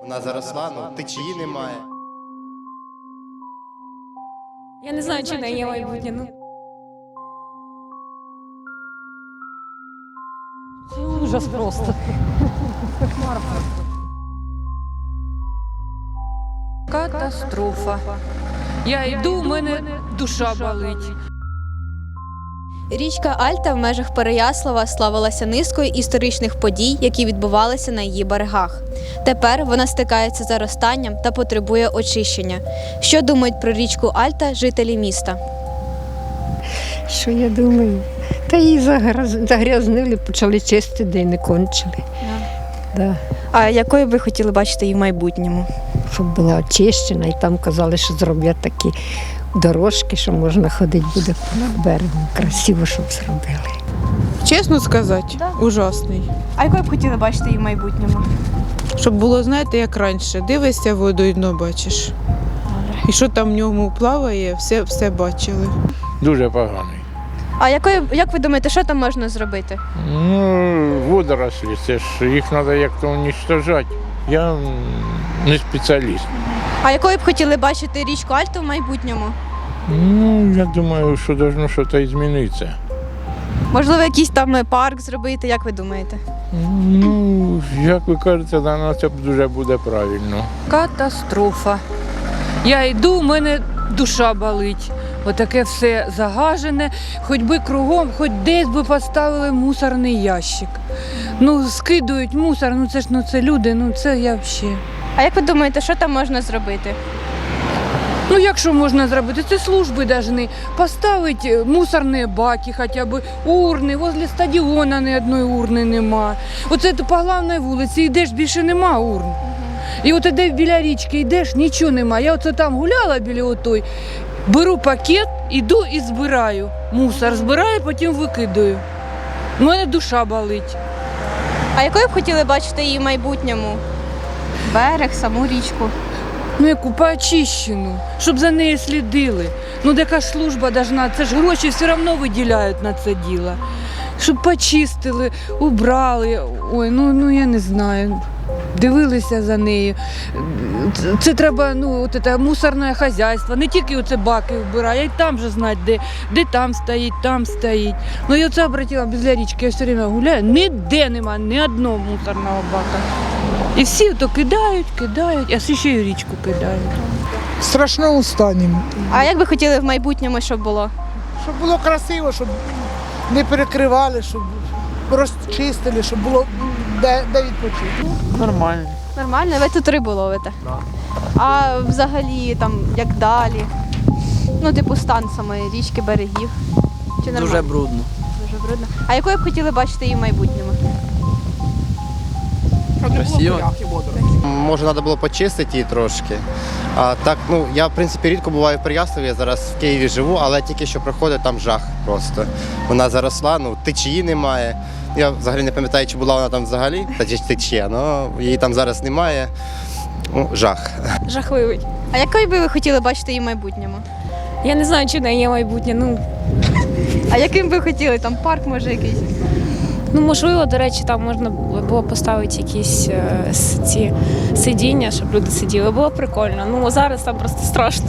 Вона заросла, ну течії немає. Я не знаю, чи в неї є майбутнє. Ну. Це ужас просто. Катастрофа. Я йду, у мене душа болить. Річка Альта в межах Переяслава славилася низкою історичних подій, які відбувалися на її берегах. Тепер вона стикається з заростанням та потребує очищення. Що думають про річку Альта жителі міста? Що я думаю? Та її загрязнили, почали чистити, де й не кончили. Да. А якою ви хотіли бачити її в майбутньому? Щоб була очищена, і там казали, що зроблять такі дорожки, що можна ходити буде над берегом. Красиво, щоб зробили. Чесно сказати, ужасний. А якою б хотіли бачити її в майбутньому? Щоб було, знаєте, як раніше, дивишся воду і дно бачиш. І що там в ньому плаває, все, все бачили. Дуже поганий. А якою, як ви думаєте, що там можна зробити? Ну, водорослі, це ж їх треба як-то уничтожати. Я не спеціаліст. А якою б хотіли бачити річку Альту в майбутньому? Ну, я думаю, що должно щось змінитися. Можливо, якийсь там е, парк зробити, як ви думаєте? Ну, як ви кажете, на це дуже буде правильно. Катастрофа. Я йду, у мене душа болить. Отаке все загажене, хоч би кругом, хоч десь би поставили мусорний ящик. Ну, скидують мусор, ну це ж ну це люди, ну це я взагалі. А як ви думаєте, що там можна зробити? Ну, якщо можна зробити, це служби повинні поставити мусорні баки, хоча б урни. Возле стадіона ні одної урни нема. Оце по главній вулиці йдеш, більше нема урн. І от іде біля річки, йдеш, нічого нема. Я оце там гуляла біля отой, беру пакет, іду і збираю. Мусор збираю, потім викидаю. У мене душа болить. А якою б хотіли бачити її в майбутньому? Берег, саму річку. Ну, яку поочищену, щоб за нею слідили. Ну, яка ж служба должна, це ж гроші все одно виділяють на це діло. Щоб почистили, убрали. Ой, ну, ну я не знаю. Дивилися за нею. Це, це треба, ну, от це мусорне хазяйство. Не тільки оце баки вбирає, а й там же знати, де, де там стоїть, там стоїть. Ну, я це обратила біля річки, я все время гуляю, ніде нема ні одного мусорного бака. І всі то кидають, кидають, а ще й річку кидають. в страшному. А як би хотіли в майбутньому, щоб було? Щоб було красиво, щоб не перекривали, щоб розчистили, щоб було де, де відпочити. Нормально. Нормально, ви тут рибу ловите. А взагалі там як далі? Ну, типу, стан самої річки, берегів. Чи нормально? Дуже брудно. Дуже брудно. А якою б хотіли бачити її в майбутньому? Красиво. Може, треба було почистити її трошки. А так, ну я в принципі рідко буваю в Переяславі, я зараз в Києві живу, але тільки що приходить там жах просто. Вона заросла, ну течії немає. Я взагалі не пам'ятаю, чи була вона там взагалі, та чи тече, але її там зараз немає. Ну, жах. Жахливий. А якою би ви хотіли бачити її в майбутньому? Я не знаю, чи в неї є майбутнє. Ну, А яким би хотіли? Там парк може якийсь? ну можливо, до речі, там можна було поставити якісь е, с- ці сидіння, щоб люди сиділи. Було прикольно. Ну зараз там просто страшно.